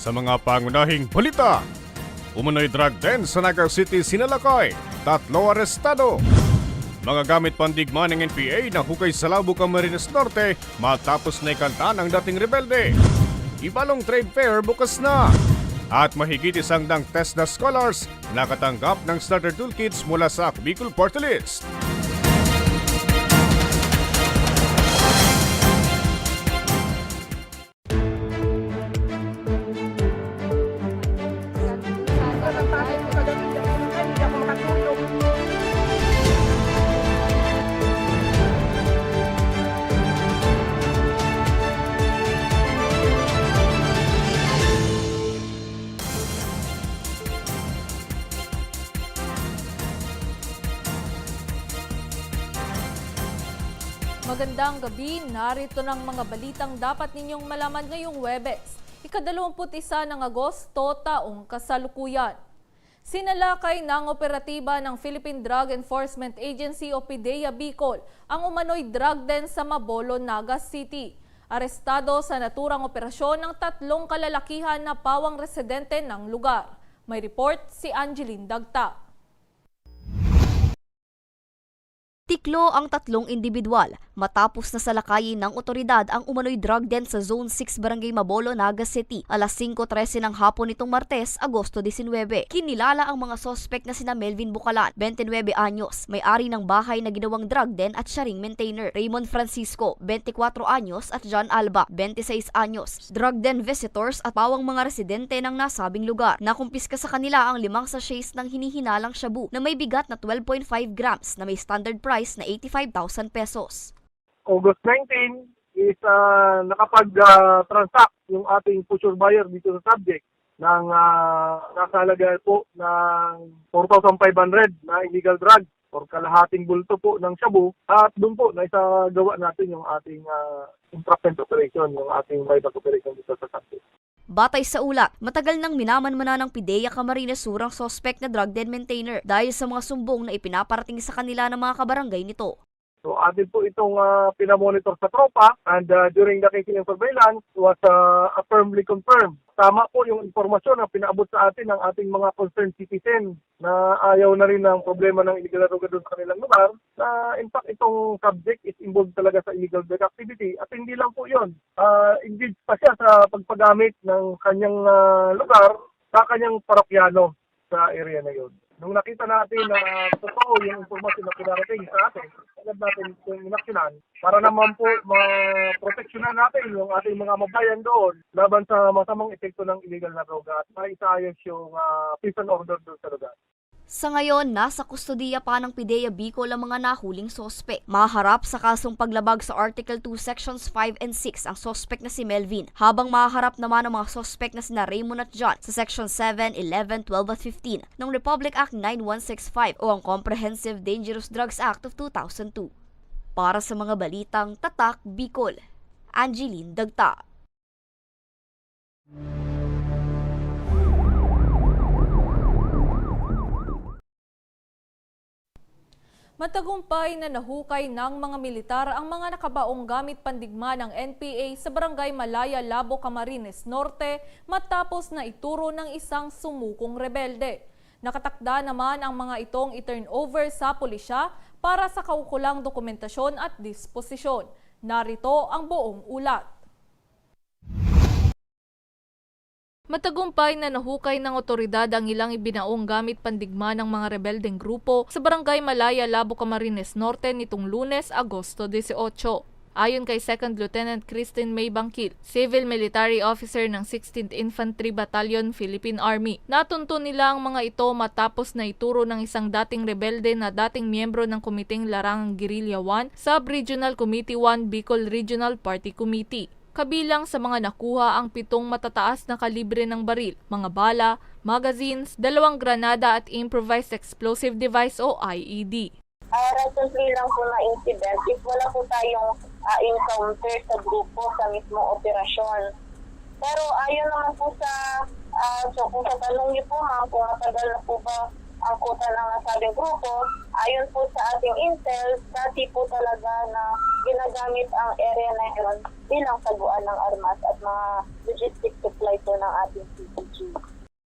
Sa mga pangunahing balita, umunoy drug den sa Naga City, Sinalakay, tatlo arestado. Mga gamit pandigma ng NPA na hukay sa Labo Camarines Norte matapos na ikanta ng dating rebelde. Ibalong trade fair bukas na. At mahigit isang dang test na scholars nakatanggap ng starter toolkits mula sa Bicol Party List. Magandang gabi, narito ng mga balitang dapat ninyong malaman ngayong Webes. Ikadalawamput isa ng Agosto, taong kasalukuyan. Sinalakay ng operatiba ng Philippine Drug Enforcement Agency o PIDEA Bicol ang umano'y drug den sa Mabolo, Naga City. Arestado sa naturang operasyon ng tatlong kalalakihan na pawang residente ng lugar. May report si Angeline Dagta. Tiklo ang tatlong individual matapos na salakayin ng otoridad ang umano'y drug den sa Zone 6 Barangay Mabolo, Naga City alas 5.13 ng hapon nitong Martes, Agosto 19. Kinilala ang mga sospek na sina Melvin Bucalan, 29 anyos, may-ari ng bahay na ginawang drug den at siya ring maintainer, Raymond Francisco, 24 anyos at John Alba, 26 anyos, drug den visitors at pawang mga residente ng nasabing lugar. Nakumpiska sa kanila ang limang sachets ng hinihinalang shabu na may bigat na 12.5 grams na may standard price na 85,000 pesos. August 19 is uh, nakapag-transact yung ating future buyer dito sa subject ng uh, nakalaga po ng 4,500 na illegal drug or kalahating bulto po ng shabu at doon po na isa gawa natin yung ating uh, entrapment operation, yung ating buyback operation dito sa subject. Batay sa ulat, matagal nang minamanmana ng PIDEA Camarines Sur ang suspect na drug den maintainer dahil sa mga sumbong na ipinaparating sa kanila ng mga kabarangay nito. So atin po itong uh, pinamonitor sa tropa and uh, during the case of surveillance was uh, firmly confirmed. Tama po yung informasyon na pinaabot sa atin ng ating mga concerned citizen na ayaw na rin ng problema ng illegal droga doon sa kanilang lugar na in fact itong subject is involved talaga sa illegal drug activity at hindi lang po yun. Uh, engaged pa siya sa pagpagamit ng kanyang uh, lugar sa kanyang parokyano sa area na yun. Nung nakita natin na totoo yung informasyon na pinarating sa atin, agad natin itong inaksyonan para naman po ma-proteksyonan natin yung ating mga mabayan doon laban sa masamang epekto ng illegal na droga at maisaayos yung uh, peace and order doon sa lugar. Sa ngayon, nasa kustodiya pa ng PIDEA Bicol ang mga nahuling sospek. Maharap sa kasong paglabag sa Article 2 Sections 5 and 6 ang sospek na si Melvin, habang maharap naman ang mga sospek na sina Raymond at John sa Section 7, 11, 12 at 15 ng Republic Act 9165 o ang Comprehensive Dangerous Drugs Act of 2002. Para sa mga balitang Tatak Bicol, Angeline Dagta. Matagumpay na nahukay ng mga militar ang mga nakabaong gamit pandigma ng NPA sa Barangay Malaya, Labo, Camarines Norte matapos na ituro ng isang sumukong rebelde. Nakatakda naman ang mga itong i-turn over sa pulisya para sa kaukulang dokumentasyon at disposisyon. Narito ang buong ulat. Matagumpay na nahukay ng otoridad ang ilang ibinaong gamit pandigma ng mga rebeldeng grupo sa Barangay Malaya, Labo, Camarines Norte nitong lunes, Agosto 18. Ayon kay 2nd Lieutenant Christine May Bangkil, Civil Military Officer ng 16th Infantry Battalion, Philippine Army, natunto nila ang mga ito matapos na ituro ng isang dating rebelde na dating miyembro ng Komiteng Larangang Guerrilla 1, Sub-Regional Committee 1 Bicol Regional Party Committee. Kabilang sa mga nakuha ang pitong matataas na kalibre ng baril, mga bala, magazines, dalawang granada at improvised explosive device o IED. Uh, recently lang po na incident, if wala po tayong ah, encounter sa grupo sa mismong operasyon. Pero ayon naman po sa, ah, so kung sa tanong niyo po ma'am, kung matagal na po ba angkutan ng nasabing grupo. Ayon po sa ating intel, dati po talaga na ginagamit ang area na yun bilang taguan ng armas at mga logistic supply po ng ating CPG.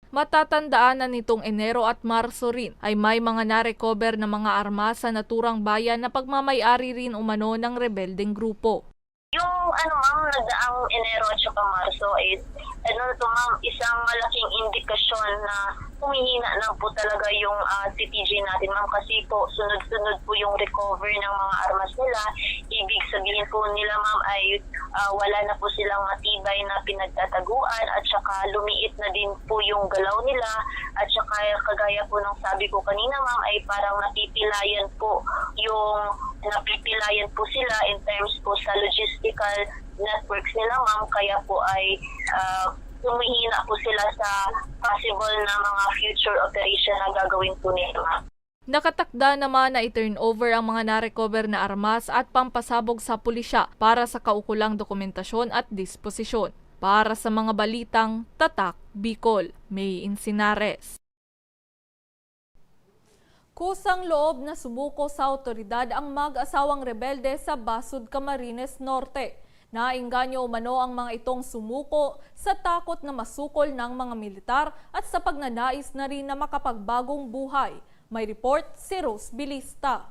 Matatandaan na nitong Enero at Marso rin ay may mga narecover na mga armas sa naturang bayan na pagmamayari rin umano ng rebeldeng grupo. Yung ano ma'am, nagdaang Enero at saka Marso is ano to ma'am, isang malaking indikasyon na humihina na po talaga yung ah, CPG natin ma'am kasi po sunod-sunod po yung recover ng mga armas nila. Ibig sabihin po nila ma'am ay ah, wala na po silang matibay na pinagtataguan at saka lumiit na din po yung galaw nila at saka kagaya po ng sabi ko kanina ma'am ay parang napipilayan po yung napipilayan po sila in terms po sa logistical networks nila ma'am kaya po ay uh, humihina po sila sa possible na mga future operation na gagawin po nila ma'am. Nakatakda naman na i-turn over ang mga narecover na armas at pampasabog sa pulisya para sa kaukulang dokumentasyon at disposisyon. Para sa mga balitang Tatak Bicol, May Insinares. Kusang loob na sumuko sa otoridad ang mag-asawang rebelde sa Basud, Camarines Norte. Nainganyo umano ang mga itong sumuko sa takot na masukol ng mga militar at sa pagnanais na rin na makapagbagong buhay. May report si Rose Bilista.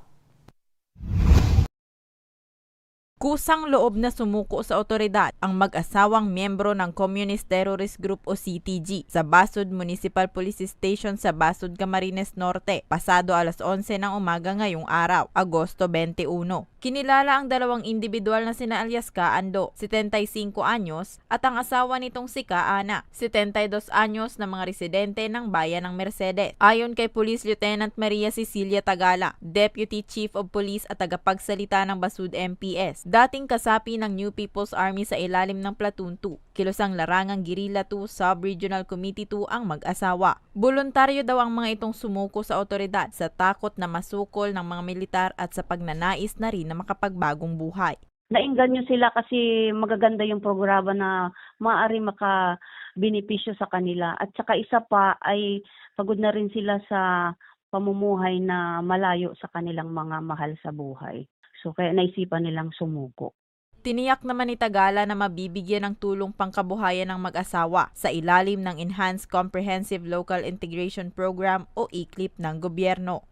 Kusang loob na sumuko sa otoridad ang mag-asawang miyembro ng Communist Terrorist Group o CTG sa Basud Municipal Police Station sa Basud, Camarines Norte pasado alas 11 ng umaga ngayong araw, Agosto 21. Kinilala ang dalawang individual na sina alias Ka Ando, 75 anyos, at ang asawa nitong si Ka Ana, 72 anyos na mga residente ng bayan ng Mercedes. Ayon kay Police Lieutenant Maria Cecilia Tagala, Deputy Chief of Police at tagapagsalita ng Basud MPS, dating kasapi ng New People's Army sa ilalim ng Platoon 2, kilusang larangang Guerrilla 2 Sub-Regional Committee 2 ang mag-asawa. Voluntaryo daw ang mga itong sumuko sa otoridad sa takot na masukol ng mga militar at sa pagnanais na rin na makapagbagong buhay. nainganyo sila kasi magaganda yung programa na maaari maka-benepisyo sa kanila. At saka isa pa ay pagod na rin sila sa pamumuhay na malayo sa kanilang mga mahal sa buhay. So kaya naisipan nilang sumuko. Tiniyak naman ni Tagala na mabibigyan ng tulong pangkabuhayan ng mag-asawa sa ilalim ng Enhanced Comprehensive Local Integration Program o ICLIP ng gobyerno.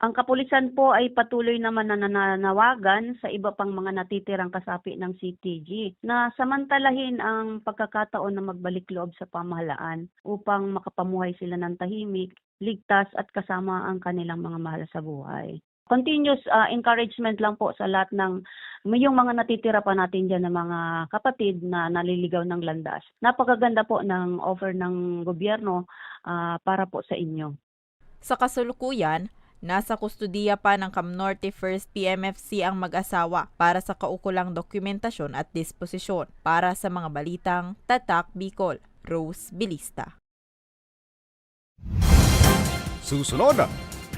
Ang kapulisan po ay patuloy naman na nananawagan sa iba pang mga natitirang kasapi ng CTG na samantalahin ang pagkakataon na magbalik loob sa pamahalaan upang makapamuhay sila ng tahimik, ligtas at kasama ang kanilang mga mahal sa buhay. Continuous ah, encouragement lang po sa lahat ng yung mga natitira pa natin dyan ng mga kapatid na naliligaw ng landas. Napakaganda po ng offer ng gobyerno ah, para po sa inyo. Sa kasulukuyan, nasa kustudiya pa ng Camnorte First PMFC ang mag-asawa para sa kaukulang dokumentasyon at disposisyon. Para sa mga balitang Tatak Bicol, Rose Bilista. Susunod,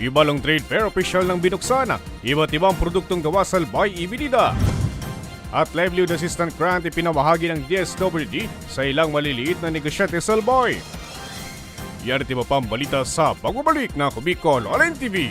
ibalong trade fair official ng binuksan, iba't ibang produktong gawa sa Albay Ibinida. At livelihood assistant grant ipinamahagi ng DSWD sa ilang maliliit na negosyante sa Albay. Yan at iba pang balita sa pagbabalik na Kubicol Online TV.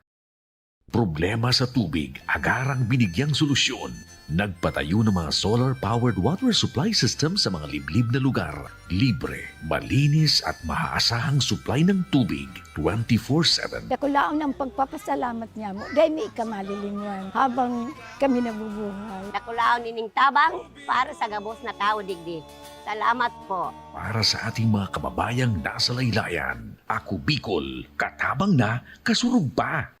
Problema sa tubig, agarang binigyang solusyon. Nagpatayo ng mga solar-powered water supply system sa mga liblib na lugar. Libre, malinis at maaasahang supply ng tubig 24-7. Ako lang ng pagpapasalamat niya mo. Dahil may ikamalilinguan habang kami nabubuhay. Nakulaon nining tabang para sa gabos na tao digdi. Salamat po. Para sa ating mga kababayang nasa laylayan, ako Bicol, katabang na, kasurog pa.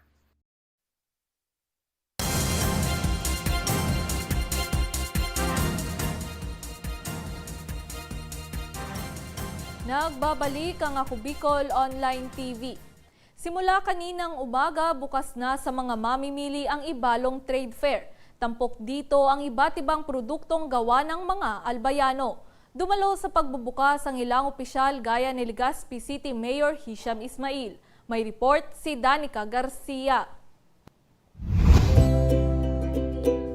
Nagbabalik ang Ako Bicol Online TV. Simula kaninang umaga, bukas na sa mga mamimili ang Ibalong Trade Fair. Tampok dito ang iba't ibang produktong gawa ng mga albayano. Dumalo sa pagbubukas ang ilang opisyal gaya ni Legazpi City Mayor Hisham Ismail. May report si Danica Garcia.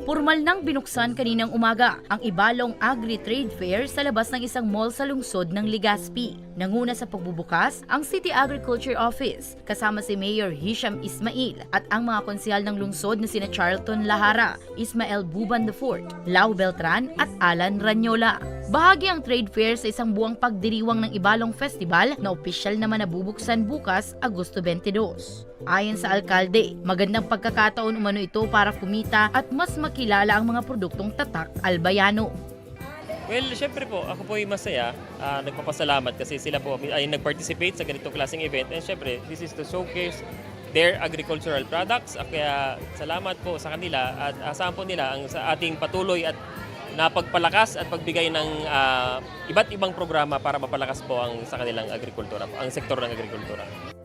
Formal nang binuksan kaninang umaga ang Ibalong Agri-Trade Fair sa labas ng isang mall sa lungsod ng Legazpi. Nanguna sa pagbubukas ang City Agriculture Office kasama si Mayor Hisham Ismail at ang mga konsehal ng lungsod na sina Charlton Lahara, Ismael Buban IV, Lau Beltran at Alan Ranyola. Bahagi ang trade fair sa isang buwang pagdiriwang ng Ibalong Festival na opisyal naman nabubuksan bukas, Agosto 22. Ayon sa alkalde, magandang pagkakataon umano ito para kumita at mas makilala ang mga produktong tatak albayano. Well, syempre po, ako po ay masaya. Ah, nagpapasalamat kasi sila po ay nag-participate sa ganitong klaseng event. And syempre, this is to showcase their agricultural products. Kaya salamat po sa kanila at asahan po nila ang sa ating patuloy at napagpalakas at pagbigay ng ah, iba't ibang programa para mapalakas po ang sa kanilang agrikultura, ang sektor ng agrikultura.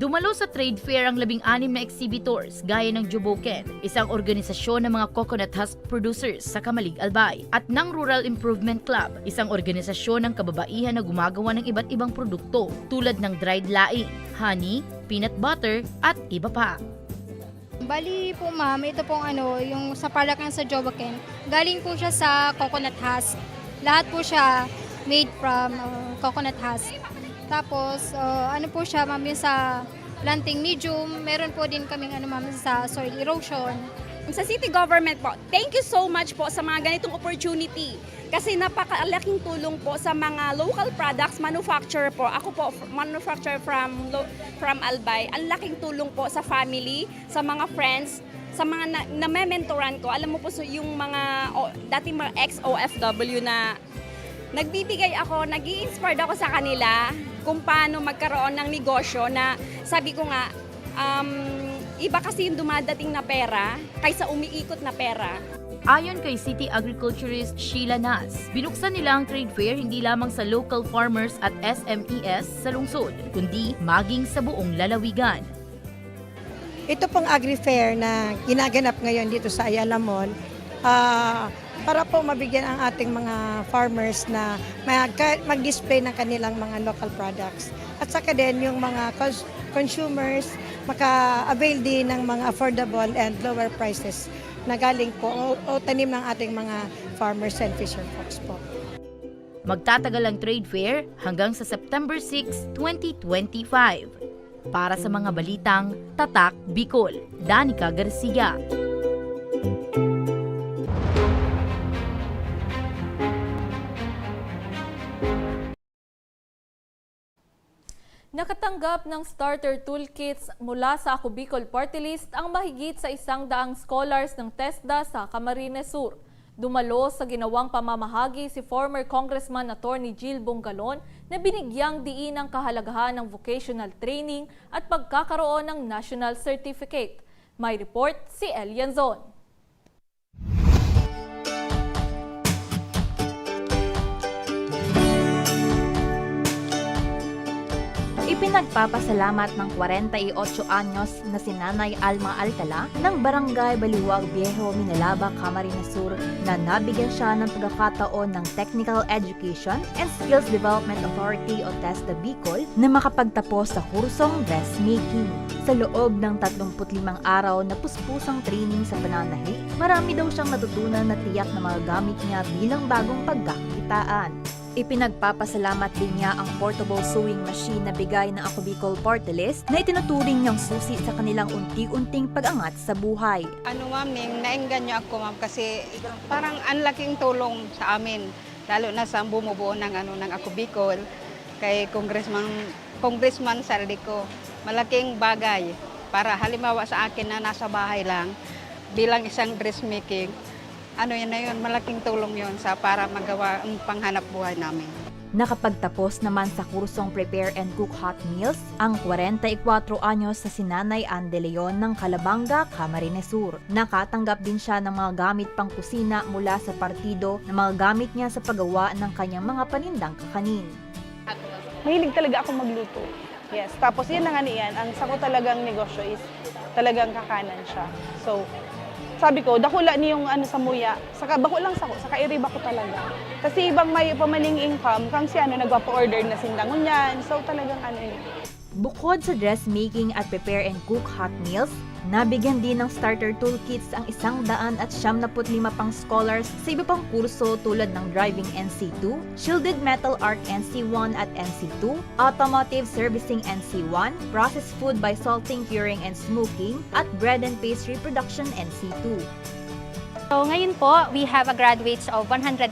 Dumalo sa trade fair ang labing-anim na exhibitors gaya ng Joboken, isang organisasyon ng mga coconut husk producers sa Kamalig Albay, at ng Rural Improvement Club, isang organisasyon ng kababaihan na gumagawa ng iba't ibang produkto tulad ng dried laing, honey, peanut butter, at iba pa. Bali po ma'am, ito pong ano, yung sa palakang sa Jobaken, galing po siya sa coconut husk. Lahat po siya made from uh, coconut husk. Tapos, uh, ano po siya ma'am, sa planting medium, meron po din kaming ano ma'am sa soil erosion. Sa city government po, thank you so much po sa mga ganitong opportunity. Kasi napakalaking tulong po sa mga local products, manufacturer po. Ako po, manufacturer from, from Albay. Ang laking tulong po sa family, sa mga friends, sa mga na, na-mentoran ko. Alam mo po so, yung mga o, dating mga ex-OFW na nagbibigay ako, nag inspired ako sa kanila kung paano magkaroon ng negosyo na sabi ko nga, um, iba kasi yung dumadating na pera kaysa umiikot na pera. Ayon kay City Agriculturist Sheila Nas, binuksan nila ang trade fair hindi lamang sa local farmers at SMEs sa lungsod, kundi maging sa buong lalawigan. Ito pong agri-fair na ginaganap ngayon dito sa Ayala Mall, ah, para po mabigyan ang ating mga farmers na mag- mag-display ng kanilang mga local products. At saka din yung mga cons- consumers maka-avail din ng mga affordable and lower prices na galing po o, o tanim ng ating mga farmers and fisher folks po. Magtatagal ang trade fair hanggang sa September 6, 2025. Para sa mga balitang Tatak Bicol, Danica Garcia. Nakatanggap ng starter toolkits mula sa Ako Bicol Party List ang mahigit sa isang daang scholars ng TESDA sa Camarines Sur. Dumalo sa ginawang pamamahagi si former Congressman Attorney Jill Bongalon na binigyang diin ang kahalagahan ng vocational training at pagkakaroon ng national certificate. May report si Elianzon. Ipinagpapasalamat ng 48 anyos na si Nanay Alma Alcala ng Barangay Baliwag Viejo, Minalaba, Camarines Sur na nabigyan siya ng pagkakataon ng Technical Education and Skills Development Authority o TESDA Bicol na makapagtapos sa kursong dressmaking. Sa loob ng 35 araw na puspusang training sa pananahi, marami daw siyang natutunan na tiyak na magagamit niya bilang bagong pagkakitaan. Ipinagpapasalamat din niya ang portable sewing machine na bigay ng Ako Bicol na itinuturing niyang susi sa kanilang unti-unting pag-angat sa buhay. Ano ma'am, Ming, naenggan niyo ako ma'am kasi parang ang laking tulong sa amin. Lalo na sa bumubuo ng, ano, ng Ako kay Congressman, Congressman Saldico. Malaking bagay para halimbawa sa akin na nasa bahay lang bilang isang dressmaking, ano yan na yun, malaking tulong yun sa para magawa ang panghanap buhay namin. Nakapagtapos naman sa kursong Prepare and Cook Hot Meals ang 44 anyos sa sinanay Anne de Leon ng Calabanga, Camarines Sur. Nakatanggap din siya ng mga gamit pang kusina mula sa partido na mga gamit niya sa paggawa ng kanyang mga panindang kakanin. mahilig talaga ako magluto. Yes, tapos yan na nga niyan, ang sako talagang negosyo is talagang kakanan siya. So, sabi ko, dakula ni yung ano sa muya, saka bako lang sako, saka iriba ko talaga. Kasi ibang may pamaling income, kang si ano, nagpapa-order na sindangon yan. So, talagang ano yun. Bukod sa dressmaking at prepare and cook hot meals, nabigyan din ng starter toolkits ang isang daan at siyam pang scholars sa iba pang kurso tulad ng Driving NC2, Shielded Metal Art NC1 at NC2, Automotive Servicing NC1, Processed Food by Salting, Curing and Smoking, at Bread and Pastry Production NC2. So ngayon po, we have a graduates of 197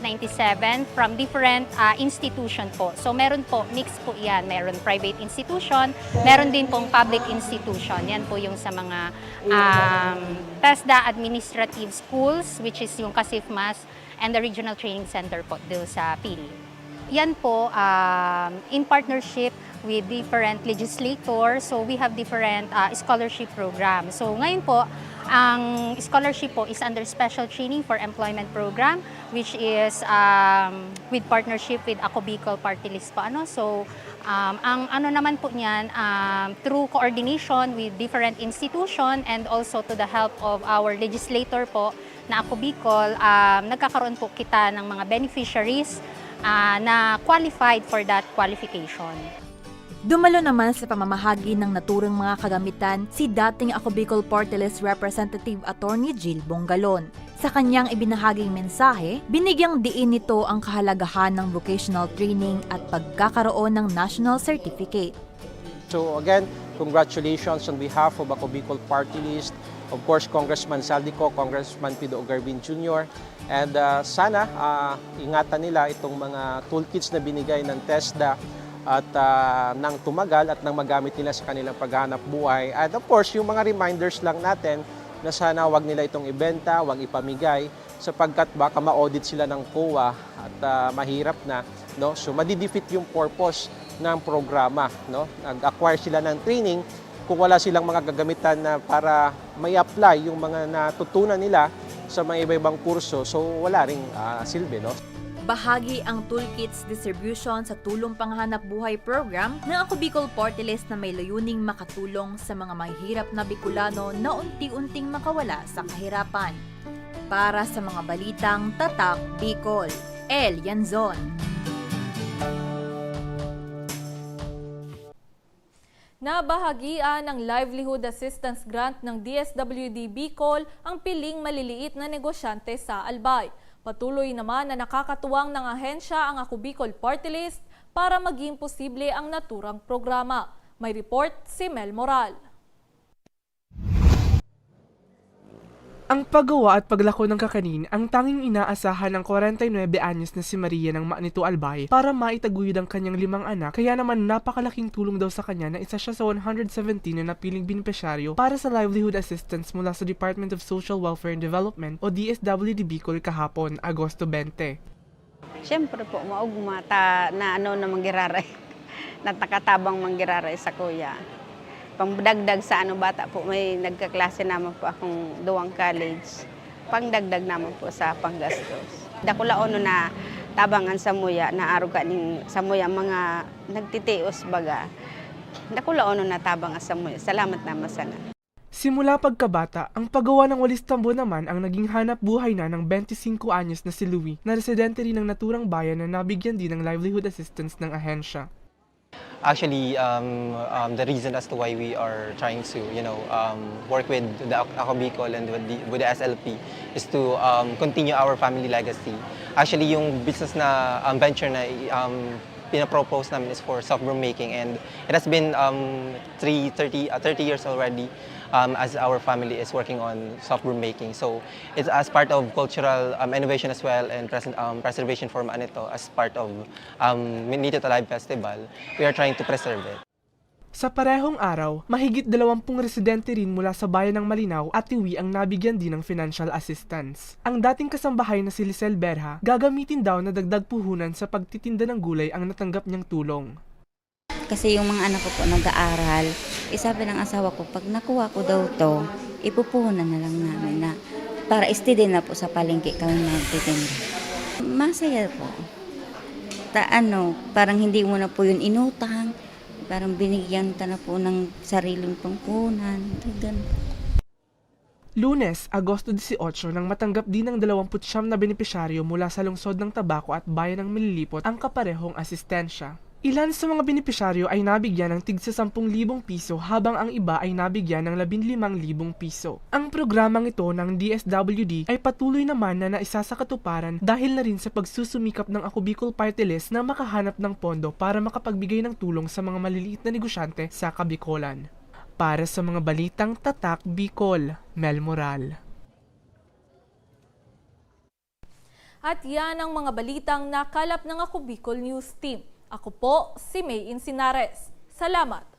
from different uh, institution po. So meron po, mix po yan. Meron private institution, meron din pong public institution. Yan po yung sa mga um, TESDA administrative schools, which is yung Kasifmas and the Regional Training Center po doon sa Pili. Yan po, um, in partnership with different legislators. So we have different uh, scholarship programs. So ngayon po, ang scholarship po is under Special Training for Employment Program which is um, with partnership with Ako Bicol Party List po. Ano? So um, ang ano naman po niyan, um, through coordination with different institution and also to the help of our legislator po na Ako Bicol, um, nagkakaroon po kita ng mga beneficiaries uh, na qualified for that qualification. Dumalo naman sa pamamahagi ng naturang mga kagamitan si dating Ako Bicol Party List Representative Attorney Jill Bongalon. Sa kanyang ibinahaging mensahe, binigyang diin nito ang kahalagahan ng vocational training at pagkakaroon ng national certificate. So again, congratulations on behalf of Ako Bicol Party List, of course Congressman Saldico, Congressman Pido Garvin Jr. And uh, sana uh, ingatan nila itong mga toolkits na binigay ng TESDA at uh, nang tumagal at nang magamit nila sa kanilang paghanap buhay. At of course, yung mga reminders lang natin na sana wag nila itong ibenta, wag ipamigay sapagkat baka ma-audit sila ng COA at uh, mahirap na no? So madidefeat yung purpose ng programa no? Nag-acquire sila ng training kung wala silang mga gagamitan na para may apply yung mga natutunan nila sa mga iba-ibang kurso. So wala ring uh, silbi no Bahagi ang toolkits distribution sa Tulong Panghanap Buhay program ng Ako Bicol Party na may layuning makatulong sa mga mahihirap na Bicolano na unti-unting makawala sa kahirapan. Para sa mga balitang Tatak Bicol, El Yanzon. Nabahagian ng Livelihood Assistance Grant ng DSWD Bicol ang piling maliliit na negosyante sa Albay. Patuloy naman na nakakatuwang ng ahensya ang Ako Bicol Party List para maging posible ang naturang programa. May report si Mel Moral. Ang paggawa at paglako ng kakanin ang tanging inaasahan ng 49 anyos na si Maria ng Manito Albay para maitaguyod ang kanyang limang anak kaya naman napakalaking tulong daw sa kanya na isa siya sa 117 na napiling benepisyaryo para sa livelihood assistance mula sa Department of Social Welfare and Development o DSWD Bicol kahapon, Agosto 20. Siyempre po, maug mata na ano na manggiraray. Natakatabang manggiraray sa kuya. Pangdagdag sa ano bata po, may nagkaklase naman po akong duwang college. Pangdagdag naman po sa panggastos. Dakula ono na tabangan sa muya, na araw ka ning sa muya mga nagtitios baga. Dakula ono na tabangan sa muya. Salamat naman sana. Simula pagkabata, ang paggawa ng walis tambo naman ang naging hanap buhay na ng 25 anyos na si Louie na residente rin ng naturang bayan na nabigyan din ng livelihood assistance ng ahensya. Actually, um, um, the reason as to why we are trying to, you know, um, work with the Ako Bicol and with the, with the SLP is to um, continue our family legacy. Actually, yung business na um, venture na um, pinapropose namin is for soft broom making and it has been um, three, 30, uh, 30 years already um, as our family is working on soft broom making. So it's as part of cultural um, innovation as well and pres- um, preservation for Manito as part of um, Minito Alive Festival. We are trying to preserve it. Sa parehong araw, mahigit 20 residente rin mula sa bayan ng Malinaw at Tiwi ang nabigyan din ng financial assistance. Ang dating kasambahay na si Lisel Berha, gagamitin daw na dagdag puhunan sa pagtitinda ng gulay ang natanggap niyang tulong. Kasi yung mga anak ko po nag-aaral, eh sabi ng asawa ko, pag nakuha ko daw to, ipupuhunan na lang namin na para steady na po sa palengke kami magtitinda. Masaya po. Ta ano, parang hindi mo na po yun inutang, parang binigyan ka na po ng sariling pangkunan, ganun. Lunes, Agosto 18 nang matanggap din ng 29 na benepisyaryo mula sa lungsod ng Tabaco at bayan ng Mililipot ang kaparehong asistensya. Ilan sa mga benepisyaryo ay nabigyan ng tig sa 10,000 piso habang ang iba ay nabigyan ng 15,000 piso. Ang programang ito ng DSWD ay patuloy naman na naisa sa katuparan dahil na rin sa pagsusumikap ng Ako Bicol Party List na makahanap ng pondo para makapagbigay ng tulong sa mga maliliit na negosyante sa Kabikolan. Para sa mga balitang Tatak Bicol, Mel Moral. At yan ang mga balitang nakalap ng Ako Bicol News Team. Ako po si May Insinares. Salamat!